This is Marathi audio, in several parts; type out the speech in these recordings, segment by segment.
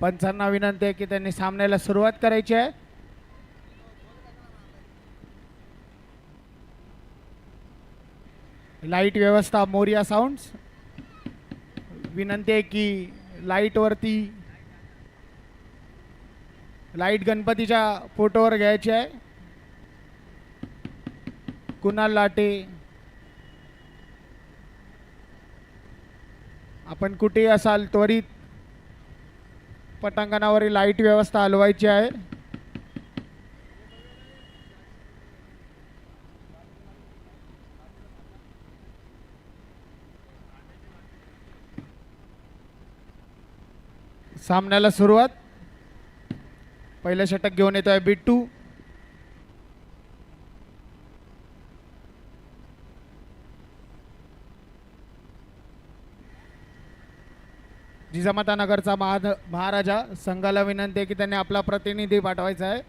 पंचांना विनंती आहे की त्यांनी सामन्याला सुरुवात करायची आहे. लाइट व्यवस्था मोरिया साऊंड्स विनंती आहे की लाईटवरती लाइट गणपतीच्या फोटोवर घ्यायची आहे. कुणाल लाटे. आपण कुठेही असाल त्वरित पटांगणावरील लाइट व्यवस्था हलवायची आहे. सामन्याला सुरुवात. पहिलं षटक घेऊन येतोय बिट्टू. जिजामाता नगरचा महा महाराजा संघाला विनंती आहे की त्यांनी आपला प्रतिनिधी पाठवायचा आहे.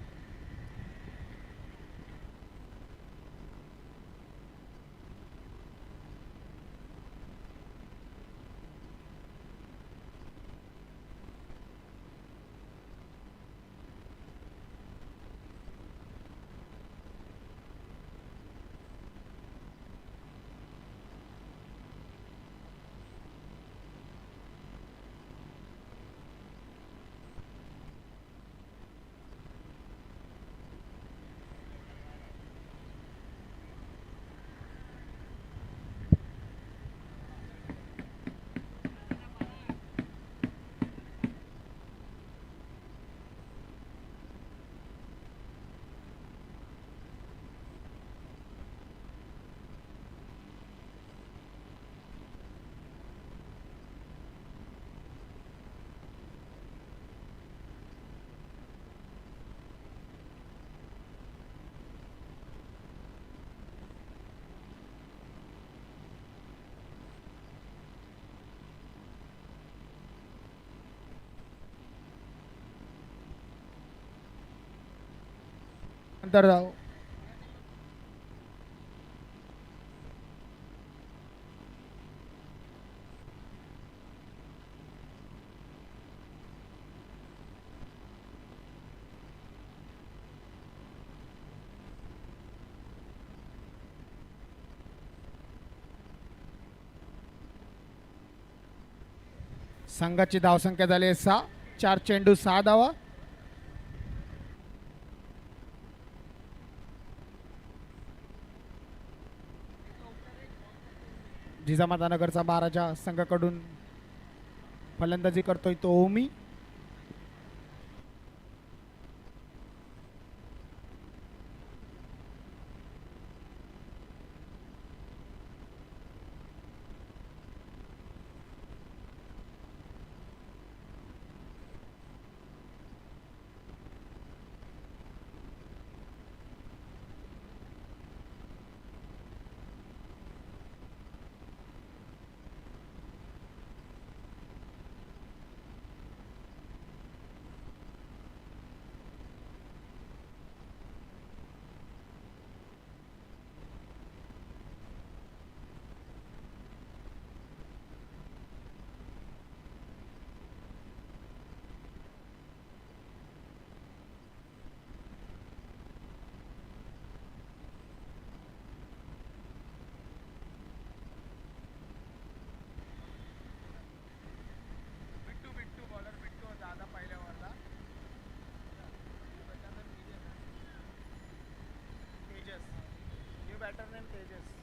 नंतर संघाची धावसंख्या झाली आहे सहा चार चेंडू सहा धावा. जिजामातानगरचा महाराजा संघाकडून फलंदाजी करतोय तो ओमी. Tejas.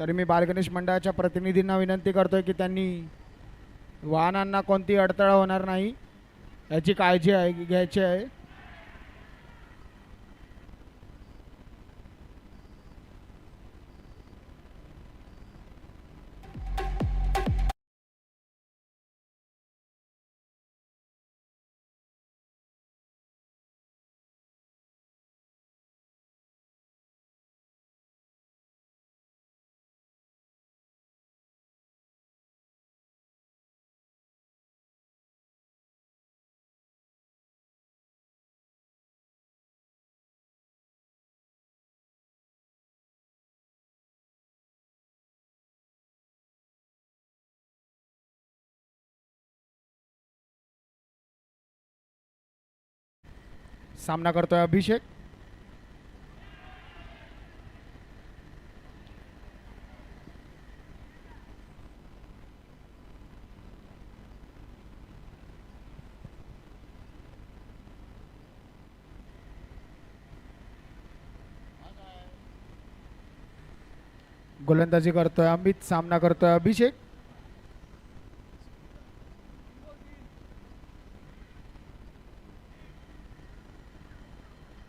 तरी मी बालगणेश मंडळाच्या प्रतिनिधींना विनंती करतोय की त्यांनी वाहनांना कोणती अडथळा होणार नाही. याची काळजी आहे घ्यायची आहे. सामना करतोय अभिषेक. गोलंदाजी करतोय अमित सामना करतोय अभिषेक.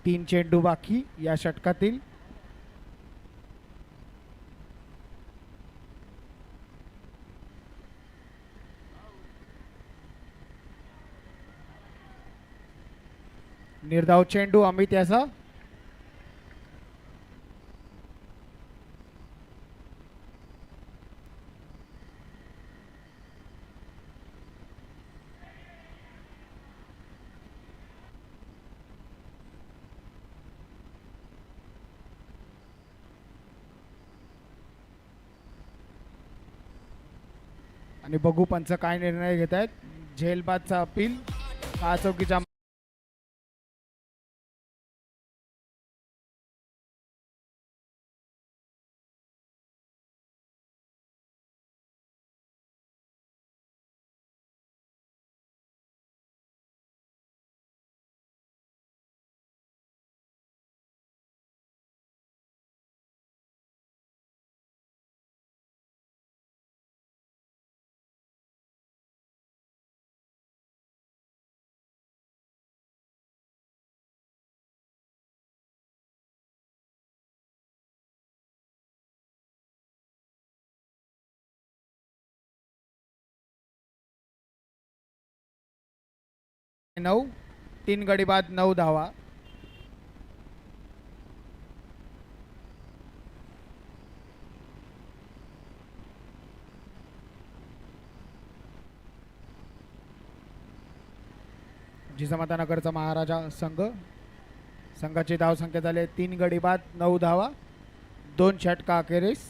तीन चेंडू बाकी या षटकातील. निर्धाव चेंडू अमित याचा. आणि बघू पंच काय निर्णय घेत आहेत झेलबादचा अपील का चौकीच्या नऊ तीन गडी बाद नऊ धावा. जिजामातानगरचा महाराजा संघ. संघाची धाव संख्या झाली आहे. तीन गडी बाद नऊ धावा. दोन षटका अखेरीस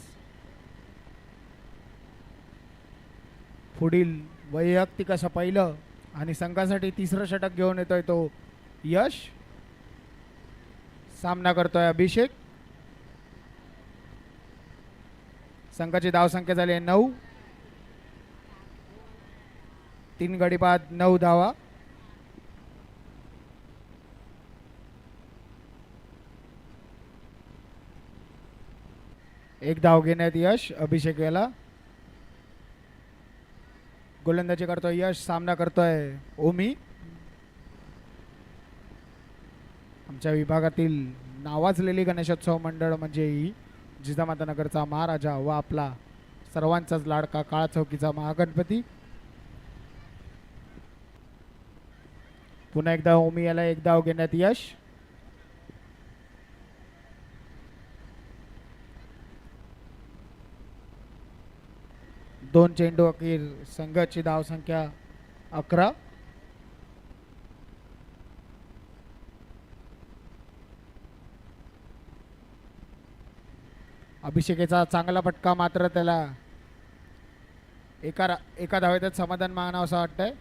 पुढील वैयक्तिक असं पहिलं आणि संघासाठी तिसरं षटक घेऊन येतोय तो यश. सामना करतोय अभिषेक. संघाची धावसंख्या झाली आहे नऊ. तीन गडी बाद नऊ धावा. एक धाव घेण्यात यश अभिषेक याला. गोलंदाजी करतोय यश सामना करतोय ओमी. आमच्या विभागातील नावाजलेली गणेशोत्सव मंडळ म्हणजे ही जिजामातानगरचा महाराजा व आपला सर्वांचाच लाडका काळा चौकीचा महागणपती. पुन्हा एकदा ओमी याला एक धाव घेण्यात यश. दोन चेंडू अखेर संघाची धावसंख्या अकरा. अभिषेकेचा चांगला फटका मात्र त्याला एका एका धावेतच समाधान मानावं असं वाटतंय.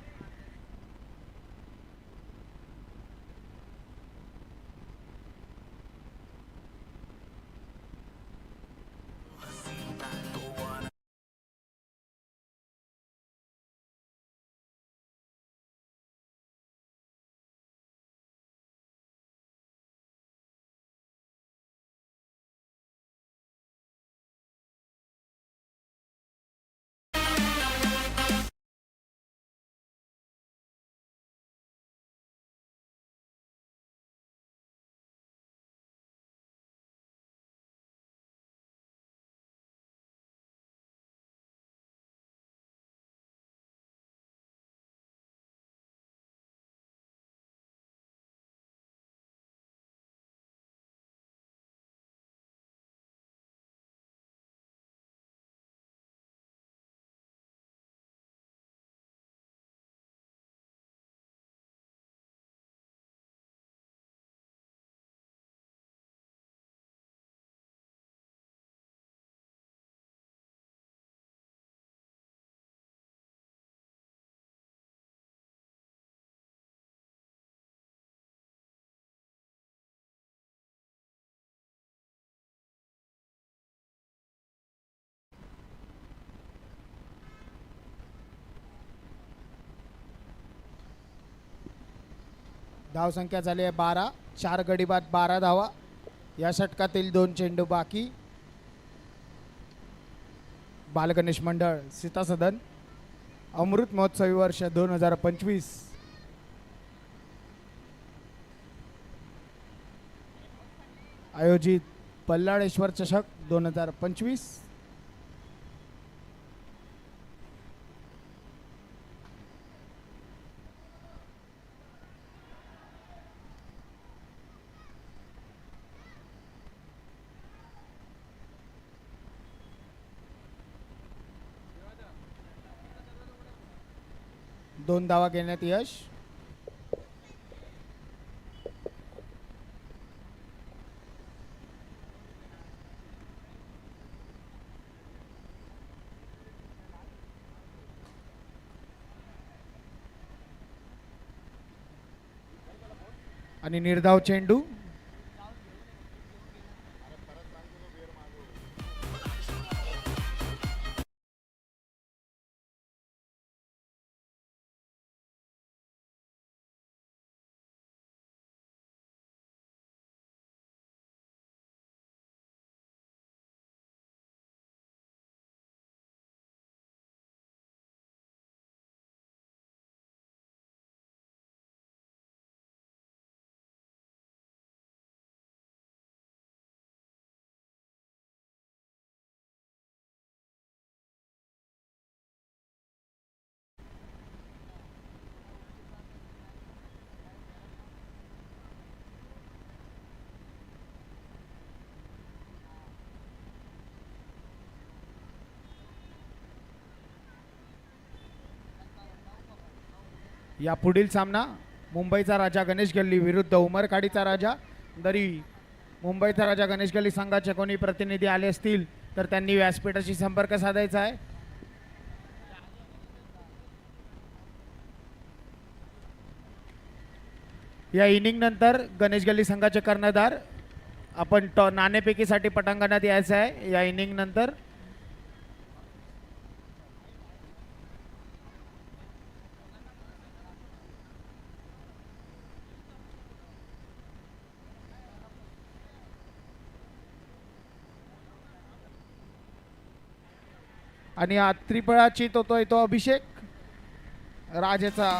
धावसंख्या झाली आहे बारा. चार गडी बाद बारा धावा. या षटकातील दोन चेंडू बाकी. बालगणेश मंडळ सीता सदन अमृत महोत्सवी वर्ष दोन हजार पंचवीस. आयोजित पल्लाळेश्वर चषक दोन हजार पंचवीस. दोन धावा घेण्यात यश. आणि निर्धाव चेंडू. या पुढील सामना मुंबईचा राजा गणेश गल्ली विरुद्ध उमरकाडीचा राजा. जरी मुंबईचा राजा गणेश गल्ली संघाचे कोणी प्रतिनिधी आले असतील तर त्यांनी व्यासपीठाशी संपर्क साधायचा आहे. या इनिंग नंतर गणेश गल्ली संघाचे कर्णधार आपण टॉ नाणेपेकीसाठी पटांगणात यायचं आहे. या इनिंग आणि हा त्रिपळाची तो तो तो अभिषेक राजाचा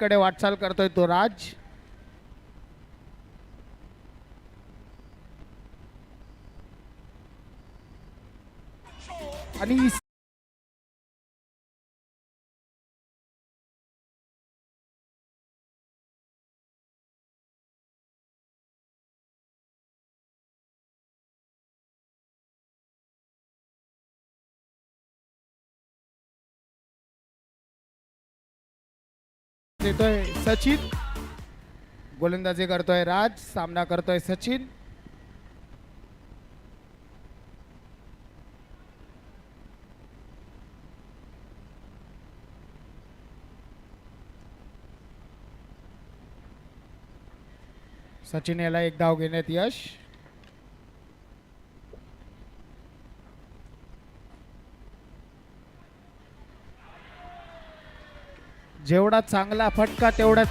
कडे वाटचाल करतोय तो राज. आणि देतोय सचिन. गोलंदाजी करतोय राज सामना करतोय सचिन. सचिन याला एक धाव घेण्यात यश. जेवढा चांगला फटका तेवढा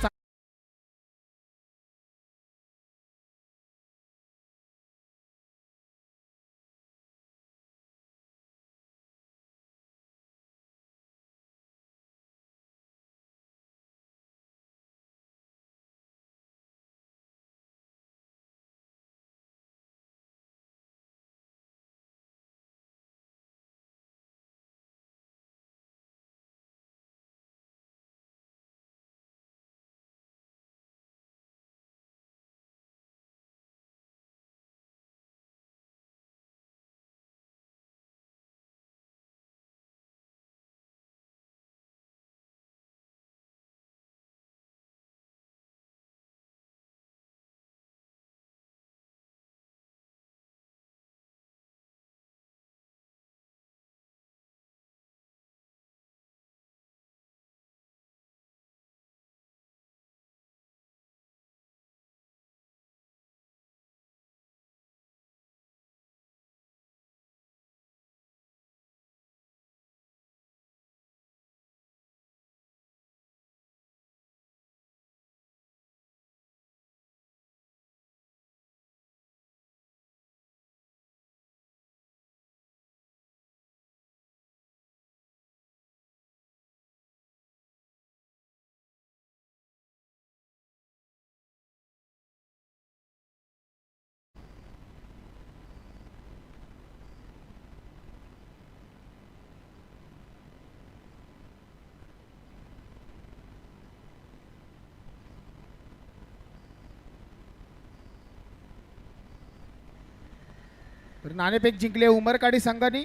तर नाणेफेक जिंकले उमरकाडी संघाने.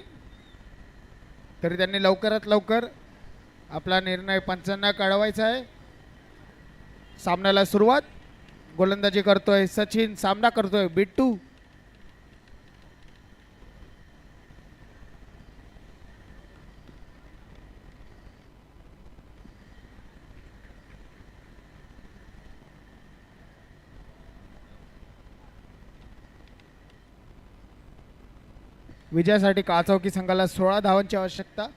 तरी त्यांनी लवकरात लवकर आपला निर्णय पंचांना कळवायचा आहे. सामन्याला सुरुवात. गोलंदाजी करतोय सचिन सामना करतोय बिट्टू. विजयासाठी काचौकी संघाला सोळा धावांची आवश्यकता.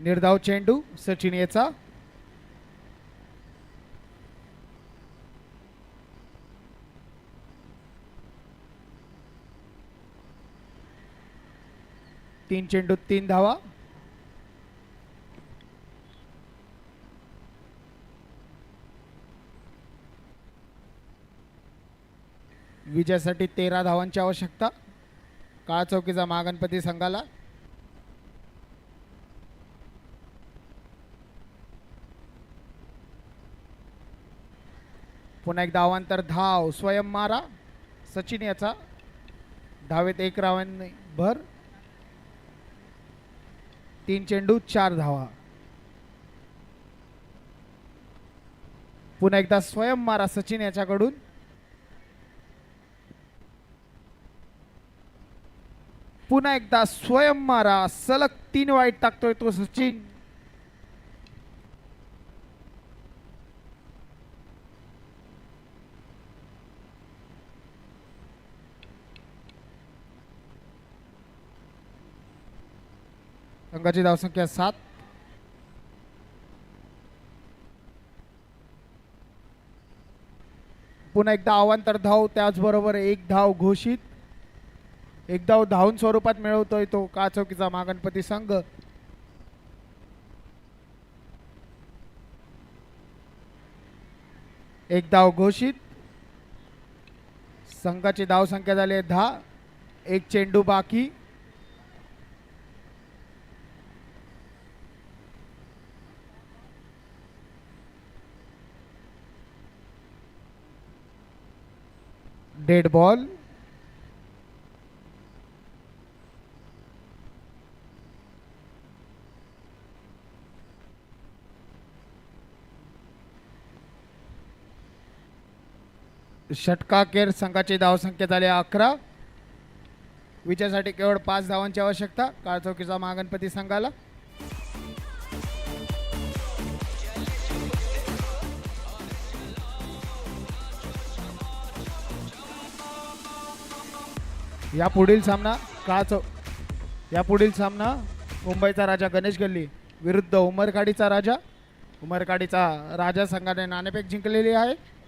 निर्धाव चेंडू सचिन याचा. तीन चेंडू तीन धावा. विजयासाठी तेरा धावांची आवश्यकता. काळा चौकीचा महागणपती संघाला. पुन्हा एक धावांतर धाव स्वयं मारा. सचिन याचा धावेत एक रावांनी भर. तीन चेंडू चार धावा. पुन्हा एकदा स्वयं मारा सचिन याच्याकडून. पुन्हा एकदा स्वयं मारा. सलग तीन वाईट टाकतोय तो सचिन. संघाची धावसंख्या सात. पुन्हा एकदा अवांतर धाव त्याचबरोबर एक धाव घोषित. एक धाव धावून स्वरूपात मिळवतोय तो काचौकीचा महागणपती संघ. एक धाव घोषित संघाची धाव संख्या झाली आहे दहा. एक चेंडू बाकी. Dead ball. षटकाकेर संघाची धावसंख्या झाली अकरा. विजयासाठी केवळ पाच धावांची आवश्यकता. काळचौकीचा महागणपती संघाला. या पुढील सामना काळचौ या पुढील सामना मुंबईचा राजा गणेश गल्ली विरुद्ध उमरकाडीचा राजा. उमरकाडीचा राजा संघाने नाणेफेक जिंकलेली आहे.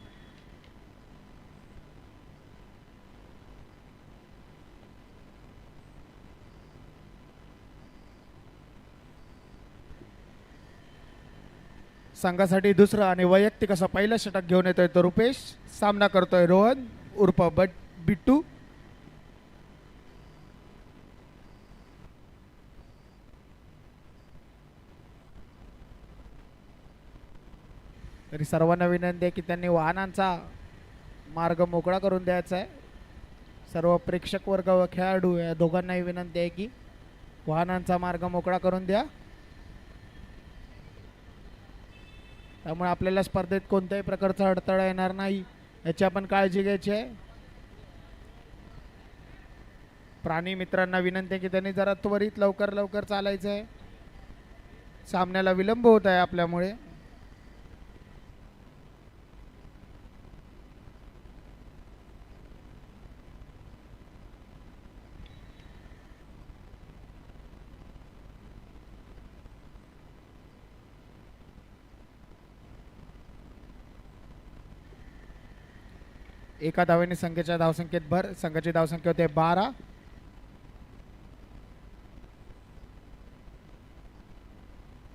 संघासाठी दुसरं आणि वैयक्तिक असं पहिलं षटक घेऊन येतोय तो रुपेश. सामना करतोय रोहन उर्फ बट बिट्टू. तरी सर्वांना विनंती आहे की त्यांनी वाहनांचा मार्ग मोकळा करून द्यायचा आहे. सर्व प्रेक्षक वर्ग व खेळाडू या दोघांनाही विनंती आहे की वाहनांचा मार्ग मोकळा करून द्या. त्यामुळे आपल्याला स्पर्धेत कोणत्याही प्रकारचा अडथळा येणार नाही. याची आपण काळजी घ्यायची आहे. प्राणी मित्रांना विनंती आहे की त्यांनी जरा त्वरित लवकर लवकर चालायचं आहे सामन्याला विलंब होत आहे आपल्यामुळे. एका धावेने संख्येच्या धावसंख्येत भर संघाची धावसंख्या होते बारा.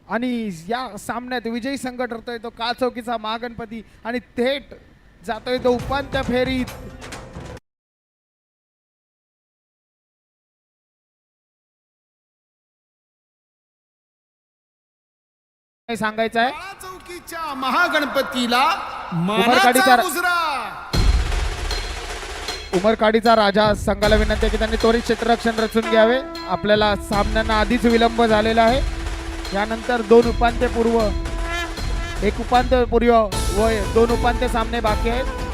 आणि या सामन्यात विजयी संघ ठरतोय तो काचौकीचा महागणपती आणि थेट जातोय तो उपांत्य फेरीत. सांगायचं आहे चौकीच्या महागणपतीला उमरकाडीचा राजा संघाला विनंती आहे की त्यांनी त्वरित क्षेत्ररक्षण रचून घ्यावे. आपल्याला सामन्यांना आधीच विलंब झालेला आहे. यानंतर दोन उपांत्यपूर्व एक उपांत्यपूर्व व दोन उपांत्य सामने बाकी आहेत.